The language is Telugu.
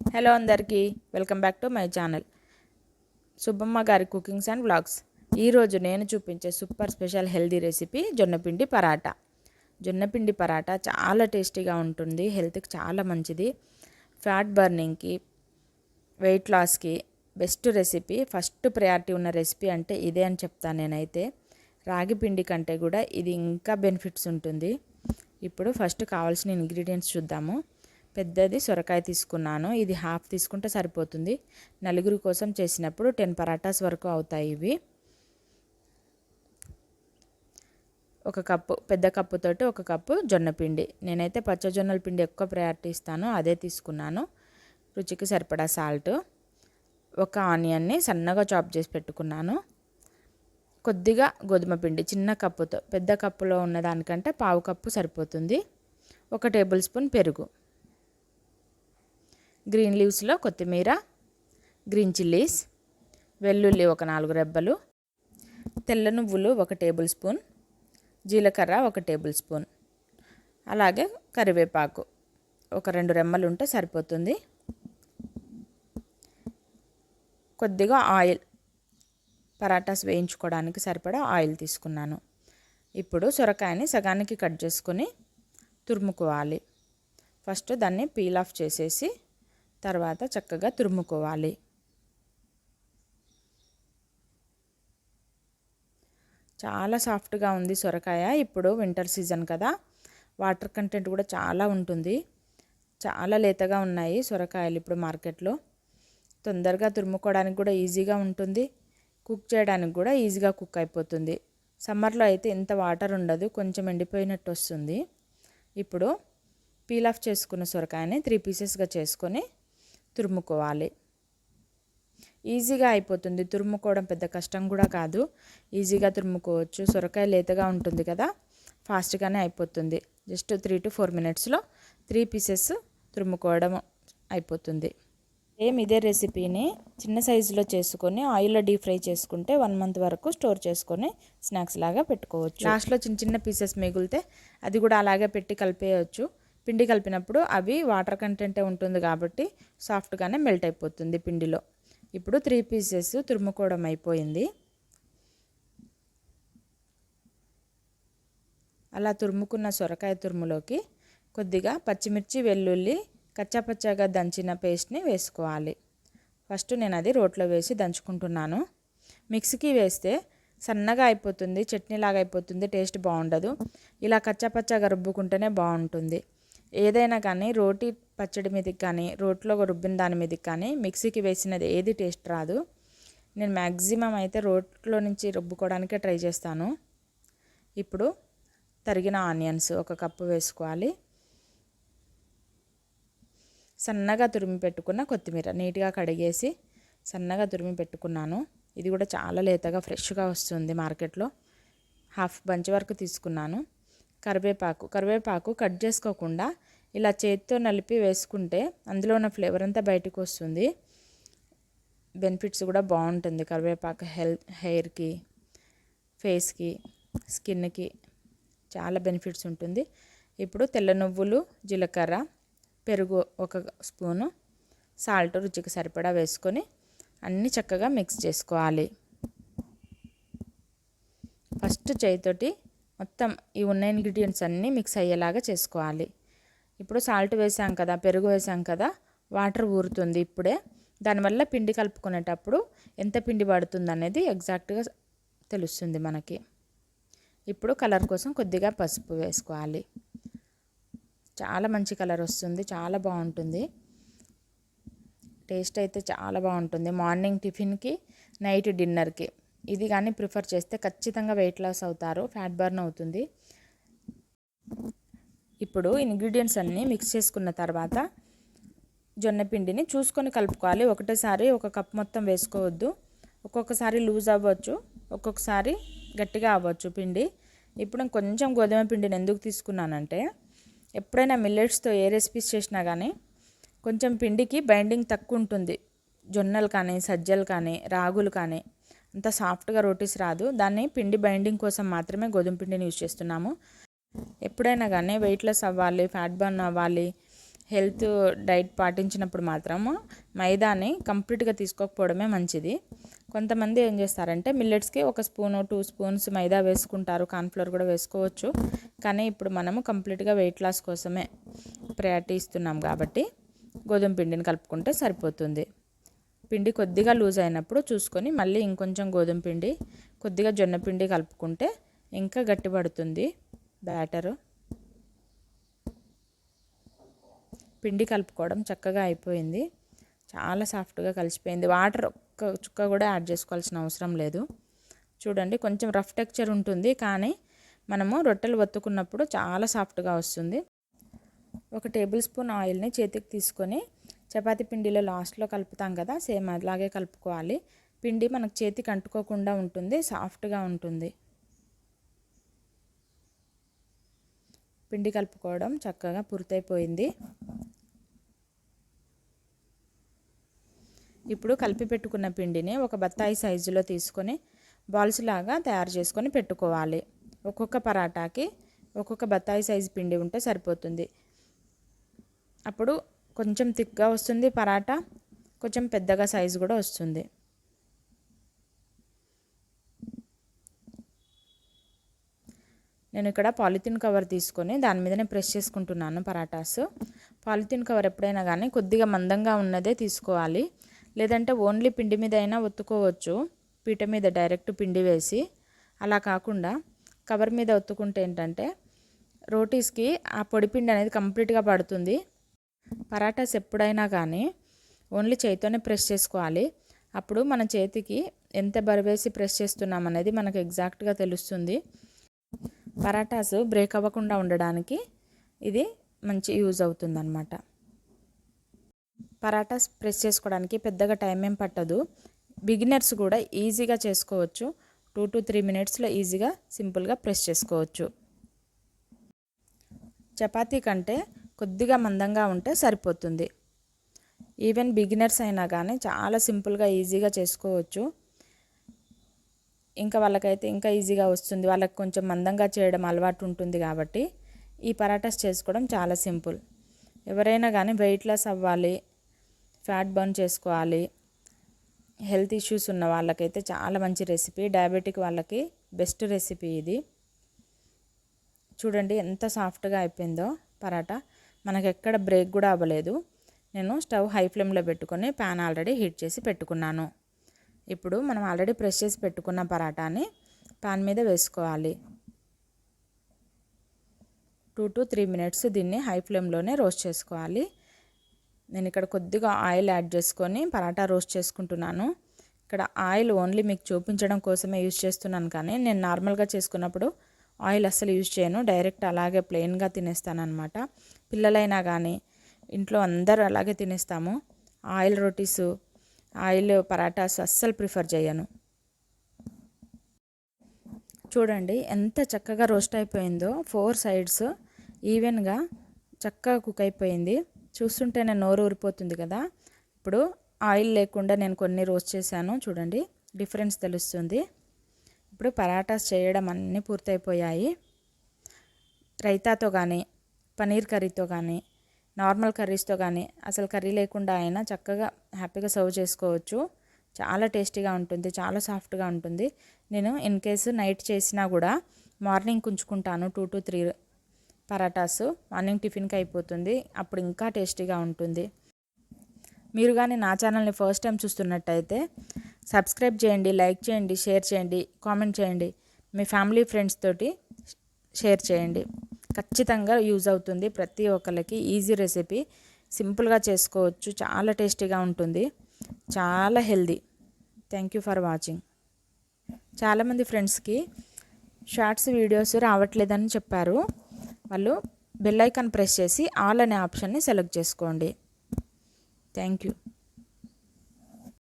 హలో అందరికీ welcome back to my channel. Subbamma గారి కుకింగ్స్ అండ్ వ్లాగ్స్. ఈరోజు నేను చూపించే సూపర్ స్పెషల్ హెల్దీ రెసిపీ జొన్నపిండి పరాటా. జొన్నపిండి పరాటా చాలా టేస్టీగా ఉంటుంది హెల్త్కి చాలా మంచిది. ఫ్యాట్ బర్నింగ్కి వెయిట్ లాస్కి బెస్ట్ రెసిపీ. ఫస్ట్ ప్రయారిటీ ఉన్న రెసిపీ అంటే ఇదే అని చెప్తాను నేనైతే. రాగి పిండి కంటే కూడా ఇది ఇంకా బెనిఫిట్స్ ఉంటుంది. ఇప్పుడు ఫస్ట్ కావాల్సిన ఇంగ్రీడియంట్స్ చూద్దాము. పెద్దది సొరకాయ తీసుకున్నాను. ఇది హాఫ్ తీసుకుంటే సరిపోతుంది. నలుగురు కోసం చేసినప్పుడు టెన్ పరాటాస్ వరకు అవుతాయి ఇవి. ఒక కప్పు పెద్ద కప్పుతోటి ఒక కప్పు జొన్న పిండి. నేనైతే పచ్చజొన్నల పిండి ఎక్కువ ప్రయారిటీ ఇస్తాను. అదే తీసుకున్నాను. రుచికి సరిపడా సాల్ట్ ఒక ఆనియన్ని సన్నగా చాప్ చేసి పెట్టుకున్నాను. కొద్దిగా గోధుమ పిండి చిన్న కప్పుతో పెద్ద కప్పులో ఉన్న దానికంటే పావు కప్పు సరిపోతుంది. ఒక టేబుల్ స్పూన్ పెరుగు. గ్రీన్ లీవ్స్లో కొత్తిమీర గ్రీన్ చిల్లీస్ వెల్లుల్లి ఒక నాలుగు రెబ్బలు తెల్ల నువ్వులు ఒక టేబుల్ స్పూన్ జీలకర్ర ఒక టేబుల్ స్పూన్ అలాగే కరివేపాకు ఒక రెండు రెమ్మలు ఉంటే సరిపోతుంది. కొద్దిగా ఆయిల్ పరాటాస్ వేయించుకోవడానికి సరిపడా ఆయిల్ తీసుకున్నాను. ఇప్పుడు సొరకాయని సగానికి కట్ చేసుకొని తురుముకోవాలి. ఫస్ట్ దాన్ని పీల్ ఆఫ్ చేసేసి తర్వాత చక్కగా తురుముకోవాలి. చాలా సాఫ్ట్గా ఉంది సొరకాయ. ఇప్పుడు వింటర్ సీజన్ కదా. వాటర్ కంటెంట్ కూడా చాలా ఉంటుంది. చాలా లేతగా ఉన్నాయి సొరకాయలు ఇప్పుడు మార్కెట్లో. తొందరగా తురుముకోవడానికి కూడా ఈజీగా ఉంటుంది. కుక్ చేయడానికి కూడా ఈజీగా కుక్ అయిపోతుంది. సమ్మర్లో అయితే ఇంత వాటర్ ఉండదు. కొంచెం ఎండిపోయినట్టు వస్తుంది. ఇప్పుడు పీల్ ఆఫ్ చేసుకున్న సొరకాయని త్రీ పీసెస్గా చేసుకొని తురుముకోవాలి. ఈజీగా అయిపోతుంది. తురుముకోవడం పెద్ద కష్టం కూడా కాదు. ఈజీగా తురుముకోవచ్చు. సొరకాయ లేతగా ఉంటుంది కదా ఫాస్ట్గానే అయిపోతుంది. జస్ట్ త్రీ టు ఫోర్ మినిట్స్లో త్రీ పీసెస్ తురుముకోవడం అయిపోతుంది. సేమ్ ఇదే రెసిపీని చిన్న సైజులో చేసుకొని ఆయిల్లో డీప్ ఫ్రై చేసుకుంటే వన్ మంత్ వరకు స్టోర్ చేసుకొని స్నాక్స్ లాగా పెట్టుకోవచ్చు. లాస్ట్లో చిన్న చిన్న పీసెస్ మిగిలితే అది కూడా అలాగే పెట్టి కలిపేయచ్చు. పిండి కలిపినప్పుడు అవి వాటర్ కంటెంటే ఉంటుంది కాబట్టి సాఫ్ట్గానే మెల్ట్ అయిపోతుంది పిండిలో. ఇప్పుడు త్రీ పీసెస్ తురుముకోవడం అయిపోయింది. అలా తురుముకున్న సొరకాయ తురుములోకి కొద్దిగా పచ్చిమిర్చి వెల్లుల్లి కచ్చాపచ్చాగా దంచిన పేస్ట్ని వేసుకోవాలి. ఫస్ట్ నేను అది రోట్లో వేసి దంచుకుంటున్నాను. మిక్సీకి వేస్తే సన్నగా అయిపోతుంది చట్నీలాగా అయిపోతుంది టేస్ట్ బాగుండదు. ఇలా కచ్చాపచ్చాగా రుబ్బుకుంటేనే బాగుంటుంది. ఏదైనా కానీ రోటీ పచ్చడి మీదకి కానీ రోట్లో రుబ్బిన దాని మీదకి కానీ మిక్సీకి వేసినది ఏది టేస్ట్ రాదు. నేను మ్యాక్సిమం అయితే రోట్లో నుంచి రుబ్బుకోవడానికే ట్రై చేస్తాను. ఇప్పుడు తరిగిన ఆనియన్స్ ఒక కప్పు వేసుకోవాలి. సన్నగా తురిమి పెట్టుకున్న కొత్తిమీర నీట్గా కడిగేసి సన్నగా తురిమి పెట్టుకున్నాను. ఇది కూడా చాలా లేతగా ఫ్రెష్గా వస్తుంది మార్కెట్లో. హాఫ్ బంచ్ వరకు తీసుకున్నాను. కరివేపాకు. కరివేపాకు కట్ చేసుకోకుండా ఇలా చేతితో నలిపి వేసుకుంటే అందులో ఉన్న ఫ్లేవర్ అంతా బయటకు వస్తుంది. బెనిఫిట్స్ కూడా బాగుంటుంది కరివేపాకు హెల్త్ హెయిర్కి ఫేస్కి స్కిన్కి చాలా బెనిఫిట్స్ ఉంటుంది. ఇప్పుడు తెల్ల నువ్వులు జీలకర్ర పెరుగు ఒక స్పూను సాల్ట్ రుచికి సరిపడా వేసుకొని అన్నీ చక్కగా మిక్స్ చేసుకోవాలి. ఫస్ట్ చేయితోటి మొత్తం ఈ ఉన్న ఇంగ్రీడియంట్స్ అన్నీ మిక్స్ అయ్యేలాగా చేసుకోవాలి. ఇప్పుడు సాల్ట్ వేసాం కదా పెరుగు వేసాం కదా వాటర్ ఊరుతుంది ఇప్పుడే. దానివల్ల పిండి కలుపుకునేటప్పుడు ఎంత పిండి పడుతుంది అనేది ఎగ్జాక్ట్గా తెలుస్తుంది మనకి. ఇప్పుడు కలర్ కోసం కొద్దిగా పసుపు వేసుకోవాలి. చాలా మంచి కలర్ వస్తుంది చాలా బాగుంటుంది. టేస్ట్ అయితే చాలా బాగుంటుంది. మార్నింగ్ టిఫిన్కి నైట్ డిన్నర్కి ఇది కానీ ప్రిఫర్ చేస్తే ఖచ్చితంగా వెయిట్ లాస్ అవుతారు ఫ్యాట్ బర్న్ అవుతుంది. ఇప్పుడు ఇంగ్రీడియంట్స్ అన్నీ మిక్స్ చేసుకున్న తర్వాత జొన్న పిండిని చూసుకొని కలుపుకోవాలి. ఒకటేసారి ఒక కప్ మొత్తం వేసుకోవద్దు. ఒక్కొక్కసారి లూజ్ అవ్వచ్చు ఒక్కొక్కసారి గట్టిగా అవ్వచ్చు పిండి. ఇప్పుడు కొంచెం గోధుమ పిండిని ఎందుకు తీసుకున్నానంటే ఎప్పుడైనా మిల్లెట్స్తో ఏ రెసిపీస్ చేసినా కానీ కొంచెం పిండికి బైండింగ్ తక్కువ ఉంటుంది. జొన్నలు కానీ సజ్జలు కానీ రాగులు కానీ. అంత సాఫ్ట్గా రోటీస్ రాదు. దాన్ని పిండి బైండింగ్ కోసం మాత్రమే గోధుమ పిండిని యూజ్ చేస్తున్నాము. ఎప్పుడైనా కానీ వెయిట్ లెస్ అవ్వాలి ఫ్యాట్ బర్న్ అవ్వాలి హెల్త్ డైట్ పాటించినప్పుడు మాత్రము మైదాని కంప్లీట్గా తీసుకోకపోవడమే మంచిది. కొంతమంది ఏం చేస్తారంటే మిల్లెట్స్కి ఒక స్పూను టూ స్పూన్స్ మైదా వేసుకుంటారు. కార్న్ఫ్లోర్ కూడా వేసుకోవచ్చు. కానీ ఇప్పుడు మనము కంప్లీట్గా వెయిట్ లాస్ కోసమే ప్రయారిటీ ఇస్తున్నాం కాబట్టి గోధుమ పిండిని కలుపుకుంటే సరిపోతుంది. పిండి కొద్దిగా లూజ్ అయినప్పుడు చూసుకొని మళ్ళీ ఇంకొంచెం గోధుమ పిండి కొద్దిగా జొన్న పిండి కలుపుకుంటే ఇంకా గట్టిపడుతుంది బ్యాటరు. పిండి కలుపుకోవడం చక్కగా అయిపోయింది. చాలా సాఫ్ట్గా కలిసిపోయింది. వాటర్ ఒక్క చుక్క కూడా యాడ్ చేసుకోవాల్సిన అవసరం లేదు. చూడండి కొంచెం రఫ్ టెక్చర్ ఉంటుంది కానీ మనము రొట్టెలు ఒత్తుకున్నప్పుడు చాలా సాఫ్ట్గా వస్తుంది. ఒక టేబుల్ స్పూన్ ఆయిల్ని చేతికి తీసుకొని చపాతి పిండిలో లాస్ట్లో కలుపుతాం కదా సేమ్ అలాగే కలుపుకోవాలి. పిండి మనకు చేతికి అంటుకోకుండా ఉంటుంది సాఫ్ట్గా ఉంటుంది. పిండి కలుపుకోవడం చక్కగా పూర్తయిపోయింది. ఇప్పుడు కలిపి పెట్టుకున్న పిండిని ఒక బత్తాయి సైజులో తీసుకొని బాల్స్ లాగా తయారు చేసుకొని పెట్టుకోవాలి. ఒక్కొక్క పరాటాకి ఒక్కొక్క బత్తాయి సైజు పిండి ఉంటే సరిపోతుంది. అప్పుడు కొంచెం థిక్గా వస్తుంది పరాటా కొంచెం పెద్దగా సైజు కూడా వస్తుంది. నేను ఇక్కడ పాలిథిన్ కవర్ తీసుకొని దాని మీదనే ప్రెస్ చేసుకుంటున్నాను పరాటాస్. పాలిథిన్ కవర్ ఎప్పుడైనా కానీ కొద్దిగా మందంగా ఉన్నదే తీసుకోవాలి. లేదంటే ఓన్లీ పిండి మీద అయినా ఒత్తుకోవచ్చు. పీట మీద డైరెక్ట్ పిండి వేసి అలా కాకుండా కవర్ మీద ఒత్తుకుంటే ఏంటంటే రోటీస్కి ఆ పొడి పిండి అనేది కంప్లీట్గా పడుతుంది. పరాటాస్ ఎప్పుడైనా కానీ ఓన్లీ చేతితోనే ప్రెస్ చేసుకోవాలి. అప్పుడు మన చేతికి ఎంత బరువేసి ప్రెస్ చేస్తున్నాం అనేది మనకు ఎగ్జాక్ట్గా తెలుస్తుంది. పరాటాస్ బ్రేక్ అవ్వకుండా ఉండడానికి ఇది మంచి యూజ్ అవుతుందన్నమాట. పరాటాస్ ప్రెస్ చేసుకోవడానికి పెద్దగా టైం ఏం పట్టదు. బిగినర్స్ కూడా ఈజీగా చేసుకోవచ్చు. టూ టు త్రీ మినిట్స్లో ఈజీగా సింపుల్గా ప్రెస్ చేసుకోవచ్చు. చపాతీ కంటే కొద్దిగా మందంగా ఉంటే సరిపోతుంది. ఈవెన్ బిగినర్స్ అయినా కానీ చాలా సింపుల్గా ఈజీగా చేసుకోవచ్చు. ఇంకా వాళ్ళకైతే ఇంకా ఈజీగా వస్తుంది. వాళ్ళకి కొంచెం మందంగా చేయడం అలవాటు ఉంటుంది కాబట్టి ఈ పరాటాస్ చేసుకోవడం చాలా సింపుల్. ఎవరైనా కానీ వెయిట్ లాస్ అవ్వాలి ఫ్యాట్ బర్న్ చేసుకోవాలి హెల్త్ ఇష్యూస్ ఉన్న వాళ్ళకైతే చాలా మంచి రెసిపీ డయాబెటిక్ వాళ్ళకి బెస్ట్ రెసిపీ ఇది. చూడండి ఎంత సాఫ్ట్గా అయిపోయిందో పరాటా. మనకు ఎక్కడ బ్రేక్ కూడా అవ్వలేదు. నేను స్టవ్ హై ఫ్లేమ్లో పెట్టుకొని ప్యాన్ ఆల్రెడీ హీట్ చేసి పెట్టుకున్నాను. ఇప్పుడు మనం ఆల్రెడీ ప్రెస్ చేసి పెట్టుకున్న పరాటాని పాన్ మీద వేసుకోవాలి. టూ టు త్రీ మినిట్స్ దీన్ని హై ఫ్లేమ్లోనే రోస్ట్ చేసుకోవాలి. నేను ఇక్కడ కొద్దిగా ఆయిల్ యాడ్ చేసుకొని పరాటా రోస్ట్ చేసుకుంటున్నాను. ఇక్కడ ఆయిల్ ఓన్లీ మీకు చూపించడం కోసమే యూజ్ చేస్తున్నాను కానీ నేను నార్మల్గా చేసుకున్నప్పుడు ఆయిల్ అస్సలు యూజ్ చేయను. డైరెక్ట్ అలాగే ప్లెయిన్గా తినేస్తాను అనమాట పిల్లలైనా కానీ ఇంట్లో అందరూ అలాగే తినేస్తాము. ఆయిల్ రొటీస్ ఆయిల్ పరాటాస్ అస్సలు ప్రిఫర్ చేయను చూడండి ఎంత చక్కగా రోస్ట్ అయిపోయిందో. ఫోర్ సైడ్స్ ఈవెన్గా చక్కగా కుక్ అయిపోయింది. చూస్తుంటేనే నోరు ఊరిపోతుంది కదా. ఇప్పుడు ఆయిల్ లేకుండా నేను కొన్ని రోస్ట్ చేశాను. చూడండి డిఫరెన్స్ తెలుస్తుంది. ఇప్పుడు పరాటాస్ చేయడం అన్నీ పూర్తయిపోయాయి. రైతాతో కానీ పనీర్ కర్రీతో కానీ నార్మల్ కర్రీస్తో కానీ అసలు కర్రీ లేకుండా అయినా చక్కగా హ్యాపీగా సర్వ్ చేసుకోవచ్చు. చాలా టేస్టీగా ఉంటుంది చాలా సాఫ్ట్గా ఉంటుంది. నేను ఇన్ కేసు నైట్ చేసినా కూడా మార్నింగ్ ఉంచుకుంటాను two to three parathas. Morning టిఫిన్కి అయిపోతుంది అప్పుడు ఇంకా టేస్టీగా ఉంటుంది. మీరు కానీ నా ఛానల్ని ఫస్ట్ టైం చూస్తున్నట్టయితే సబ్స్క్రైబ్ చేయండి లైక్ చేయండి షేర్ చేయండి కామెంట్ చేయండి. మీ ఫ్యామిలీ ఫ్రెండ్స్ తోటి షేర్ చేయండి. ఖచ్చితంగా యూజ్ అవుతుంది ప్రతి ఒక్కరికి ఈజీ రెసిపీ. సింపుల్గా చేసుకోవచ్చు. చాలా టేస్టీగా ఉంటుంది. చాలా healthy. Thank you for watching చాలామంది ఫ్రెండ్స్కి షార్ట్స్ వీడియోస్ రావట్లేదని చెప్పారు. వాళ్ళు బెల్ ఐకాన్ ప్రెస్ చేసి ఆల్ అనే ఆప్షన్ని సెలెక్ట్ చేసుకోండి. Thank you